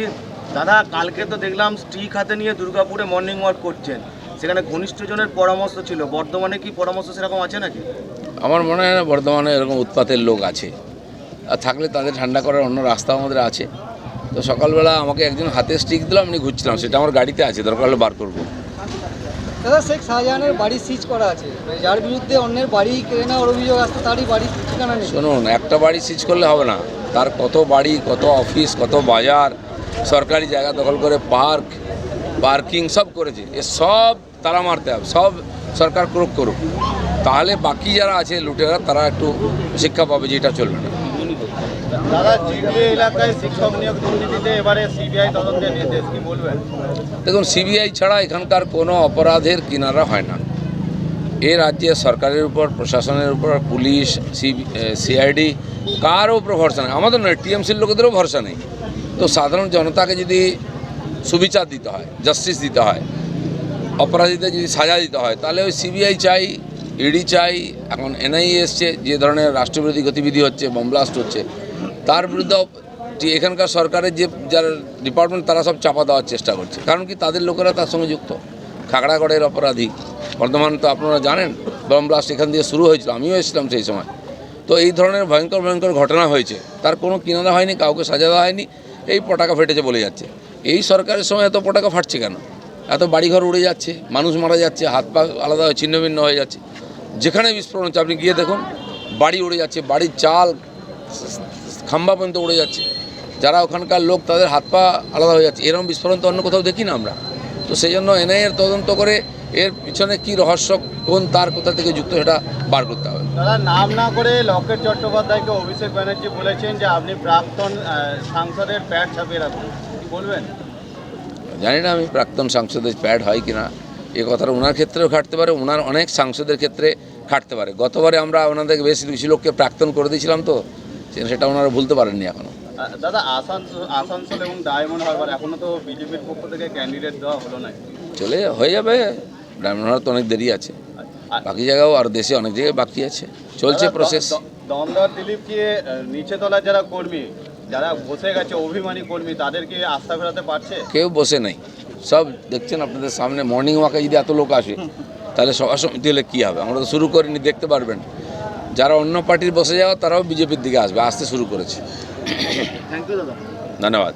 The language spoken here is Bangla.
বলছি দাদা কালকে তো দেখলাম স্টিক হাতে নিয়ে দুর্গাপুরে মর্নিং ওয়াক করছেন। সেখানে ঘনিষ্ঠজনের পরামর্শ ছিল। বর্ধমানে কি পরামর্শ সেরকম আছে নাকি? আমার মনে হয় না বর্ধমানে এরকম উৎপাতের লোক আছে। আর থাকলে তাদের ঠান্ডা করার অন্য রাস্তা আমাদের আছে। তো সকালবেলা আমাকে একজন হাতে স্টিক দিল আমি ঘুরছিলাম। সেটা আমার গাড়িতে আছে দরকার হলে বার করব। দাদা শেখ শাহজাহানের বাড়ি সিজ করা আছে। যার বিরুদ্ধে অন্যের বাড়ি কেড়ে নেওয়ার অভিযোগ আসছে তারই বাড়ি ঠিকানা নেই। শুনুন একটা বাড়ি সিজ করলে হবে না। তার কত বাড়ি কত অফিস কত বাজার সরকারি জায়গা দখল করে পার্ক পার্কিং সব করেছে। এ সব তারা মারতে হবে সব সরকার ক্রোক করুক। তাহলে বাকি যারা আছে লুটেরা তারা একটু শিক্ষা পাবে যে এটা চলবে না। দেখুন সিবিআই ছাড়া এখানকার কোনো অপরাধের কিনারা হয় না। এ রাজ্যে সরকারের উপর প্রশাসনের উপর পুলিশ সিআইডি কারও উপর ভরসা নেই। আমাদের নয় টিএমসির লোকেদেরও ভরসা নেই। তো সাধারণ জনতাকে যদি সুবিচার দিতে হয় জাস্টিস দিতে হয়, অপরাধীদের যদি সাজা দিতে হয়, তাহলে ওই সিবিআই চাই ইডি চাই, এখন এনআইএ এসছে, যে ধরনের রাষ্ট্রবিরোধী গতিবিধি হচ্ছে বমব্লাস্ট হচ্ছে, তার বিরুদ্ধে এখানকার সরকারের যে যারা ডিপার্টমেন্ট তারা সব চাপা দেওয়ার চেষ্টা করছে। কারণ কি তাদের লোকেরা তার সঙ্গে যুক্ত। খাগড়াগড়ের অপরাধী। বর্ধমান তো আপনারা জানেন বমব্লাস্ট এখান দিয়ে শুরু হয়েছিল, আমিও এসেছিলাম সেই সময়। তো এই ধরনের ভয়ঙ্কর ভয়ঙ্কর ঘটনা হয়েছে। তার কোনো কিনারা হয়নি, কাউকে সাজা দেওয়া হয়নি। এই পটাকা ফেটেছে বলে যাচ্ছে। এই সরকারের সময় এত পটাকা ফাটছে কেন? এত বাড়িঘর উড়ে যাচ্ছে, মানুষ মারা যাচ্ছে, হাত পা আলাদা হয়ে, ছিন্ন ভিন্ন হয়ে যাচ্ছে। যেখানে বিস্ফোরণ হচ্ছে, আপনি গিয়ে দেখুন, বাড়ি উড়ে যাচ্ছে, বাড়ির চাল খাম্বা পর্যন্ত উড়ে যাচ্ছে। যারা ওখানকার লোক, তাদের হাত পা আলাদা হয়ে যাচ্ছে। এরকম বিস্ফোরণ তো অন্য কোথাও দেখি না আমরা। তো সেই জন্য এনআইএর তদন্ত করে, এর পিছনে কি রহস্য, কোন তার কোথা থেকে যুক্ত, সেটা বার করতে হবে। দাদা নাম না করে লকেট চট্টোপাধ্যায়কে অভিষেক ব্যানার্জি বলেছেন যে আপনি প্রাক্তন সাংসদের প্যাড ছাপিয়ে রাখুন। কি বলবেন? জানি না আমি প্রাক্তন সাংসদের প্যাড হয় কিনা। এ কথাটা ওনার ক্ষেত্রেও খাটতে পারে ওনার অনেক সাংসদের ক্ষেত্রে খাটতে পারে। গতবারে আমরা ওনাদের বেশি বেশি লোককে প্রাক্তন করে দিয়েছিলাম তো সেটা ওনারা ভুলতে পারেননি এখনও দাদা আসানসোল আসানসোল এবং ডায়মন্ড হারবার এখনও তো বিজেপির পক্ষ থেকে ক্যান্ডিডেট দেওয়া হলো না। চলে হয়ে যাবে ডায়মন্ড হারবার তো অনেক দেরি আছে। আর- বাকি জায়গাও আর দেশে অনেক জায়গায় বাকি আছে। চলছে প্রসেস দমদর দিলীপ কি নিচে তলার যারা কর্মী যারা বসে গেছে অভিমানী কর্মী তাদেরকে আস্থা ফেরাতে পারছে? কেউ বসে নাই। সব দেখছেন আপনাদের সামনে মর্নিং ওয়াকে যদি এত লোক আসে তাহলে সভা সমিতি হলে কী হবে? আমরা তো শুরু করিনি দেখতে পারবেন। যারা অন্য পার্টির বসে যাওয়া তারাও বিজেপির দিকে আসবে। আসতে শুরু করেছে। থ্যাংক ইউ দাদা। ধন্যবাদ।